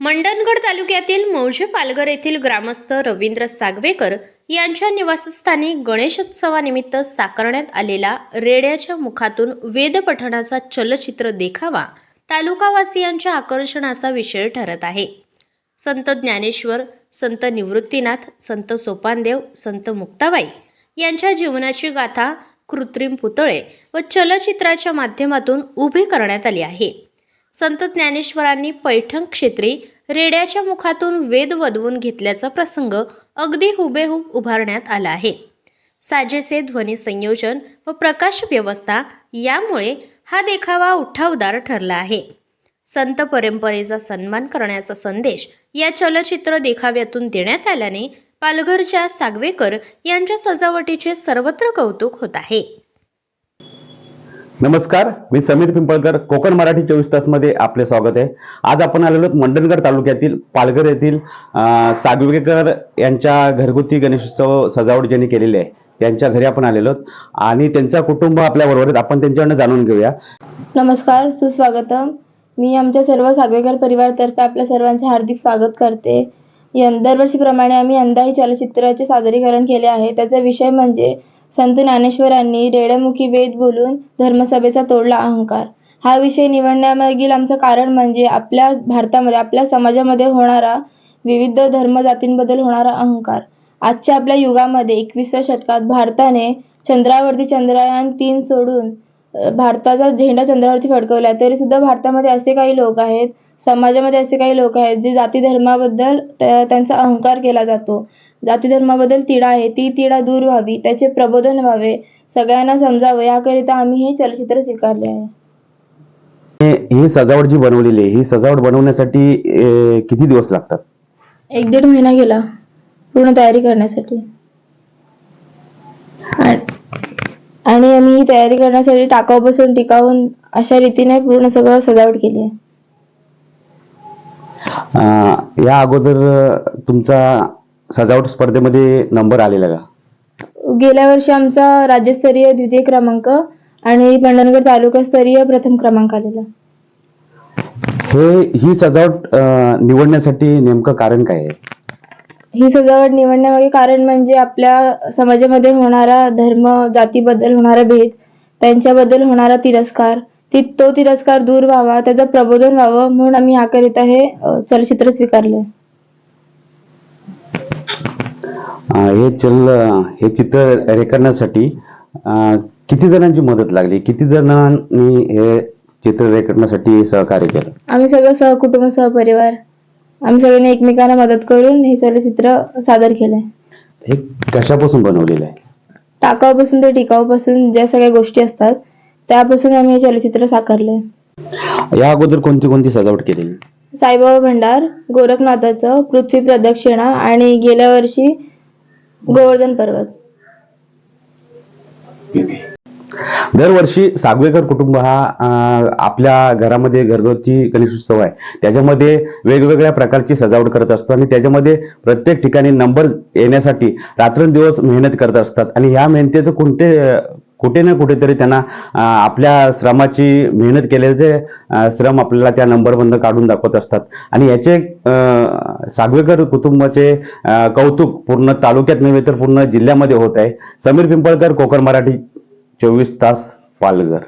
मंडणगड तालुक्यातील मौजे पालघर येथील ग्रामस्थ रवींद्र सागवेकर यांच्या निवासस्थानी गणेशोत्सवानिमित्त साकारण्यात आलेला रेड्याच्या मुखातून वेदपठणाचा चलचित्र देखावा तालुकावासियांच्या आकर्षणाचा विषय ठरत आहे. संत ज्ञानेश्वर संत निवृत्तीनाथ संत सोपानदेव संत मुक्ताबाई यांच्या जीवनाची गाथा कृत्रिम पुतळे व चलचित्राच्या माध्यमातून उभी करण्यात आली आहे. संत ज्ञानेश्वरांनी पैठण क्षेत्री रेड्याच्या मुखातून वेद वदवून घेतल्याचा प्रसंग अगदी हुबेहूब उभारण्यात आला आहे. साजेसे ध्वनी संयोजन व प्रकाश व्यवस्था यामुळे हा देखावा उठावदार ठरला आहे. संत परंपरेचा सन्मान करण्याचा संदेश या चलचित्र देखाव्यातून देण्यात आल्याने पालघरच्या सागवेकर यांच्या सजावटीचे सर्वत्र कौतुक होत आहे. नमस्कार मी समीर पिंपळकर कोकण मराठी चोवीस तासमध्ये आपले स्वागत आहे. आज आपण आलेलो मंडणगड तालुक्यातील पालघर येथील सागवेकर यांच्या घरगुती गणेशोत्सव सजावट ज्यांनी केलेली आहे त्यांच्या घरी आपण आलेलो आणि त्यांचा कुटुंब आपल्या बरोबर आपण त्यांच्याकडनं जाणून घेऊया. नमस्कार सुस्वागतम. मी आमच्या सर्व सागवेकर परिवारातर्फे आपल्या सर्वांचे हार्दिक स्वागत करते. दरवर्षीप्रमाणे आम्ही यंदाही चलचित्राचे सादरीकरण केले आहे. त्याचा विषय म्हणजे संत ज्ञानेश्वरांनी रेड्यामुखी वेद बोलून धर्मसभेचा तोडला अहंकार. हा विषय निवडण्यामागील आमचं कारण म्हणजे आपल्या भारतामध्ये आपल्या समाजामध्ये होणारा विविध धर्म जातींबद्दल होणारा अहंकार. आजच्या आपल्या युगामध्ये एकविसव्या शतकात भारताने चंद्रावरती चंद्रयान तीन सोडून भारताचा झेंडा चंद्रावरती फडकवला तरी सुद्धा भारतामध्ये असे काही लोक आहेत समाजामध्ये असे काही लोक आहेत जे जाती धर्माबद्दल त्या- त्यांचा अहंकार केला जातो. जाती धर्माबद्दल तिढा आहे. ती तिढा दूर व्हावी. त्याचे प्रबोधन व्हावे. सगळ्यांना समजावं. याकरिता आम्ही हे चलचित्र स्वीकारले आहे. हे- सजावट जी बनवलेली आहे ही सजावट बनवण्यासाठी किती दिवस लागतात? एक दीड महिना गेला. पूर्ण तयारी करण्यासाठी. आणि- आम्ही ही तयारी करण्यासाठी टाकाऊपासून टिकावून अशा रीतीने पूर्ण सगळं सजावट केली आहे. या अगोदर तुमचा सजावट स्पर्धेमध्ये नंबर आलेला का? गेल्या वर्षी आमचा राज्यस्तरीय द्वितीय क्रमांक आणि पंढरगड तालुकास्तरीय प्रथम क्रमांक आलेला. हे ही सजावट अं, निवडण्यासाठी नेमकं कारण काय आहे? ही सजावट निवडण्यामागे कारण म्हणजे आपल्या समाजामध्ये होणारा धर्म जातीबद्दल होणारा भेद त्यांच्याबद्दल होणारा तिरस्कार ती तो तिरस्कार दूर व्हावा त्याचं प्रबोधन व्हावं म्हणून आम्ही याकरिता हे अ, चलचित्र स्वीकारले हे चल हे चित्र रेखाटण्यासाठी किती जणांची मदत लागली? किती जणांनी हे चित्र रेखाटण्यासाठी सहकार्य केलं? आम्ही सगळं सहकुटुंब सहपरिवार आम्ही सगळ्यांनी एकमेकांना मदत करून हे चलचित्र सादर केलंय हे कशापासून बनवलेलं आहे? टाकाऊपासून ते टिकाऊपासून ज्या सगळ्या गोष्टी असतात त्यापासून आम्ही हे चलचित्र साकारले या अगोदर कोणती कोणती सजावट केलेली? साईबाबा भंडार गोरखनाथाचं पृथ्वी प्रदक्षिणा आणि गेल्या वर्षी गोवर्धन पर्वत. दरवर्षी सागवेकर कुटुंब हा आपल्या घरामध्ये घरगुती गणेशोत्सव आहे. त्याच्यामध्ये वेगवेगळ्या प्रकारची सजावट करत असतो आणि त्याच्यामध्ये प्रत्येक ठिकाणी नंबर येण्यासाठी रात्रंदिवस मेहनत करत असतात. आणि ह्या मेहनतीचं कोणते कुठे ना कुठेतरी त्यांना आपल्या श्रमाची मेहनत केलेले श्रम आपल्याला त्या नंबरमधनं काढून दाखवत असतात. आणि याचे सागवेकर कुटुंबाचे कौतुक पूर्ण तालुक्यात नव्हे तर पूर्ण जिल्ह्यामध्ये होत आहे. समीर पिंपळकर कोकण मराठी चोवीस तास पालघर.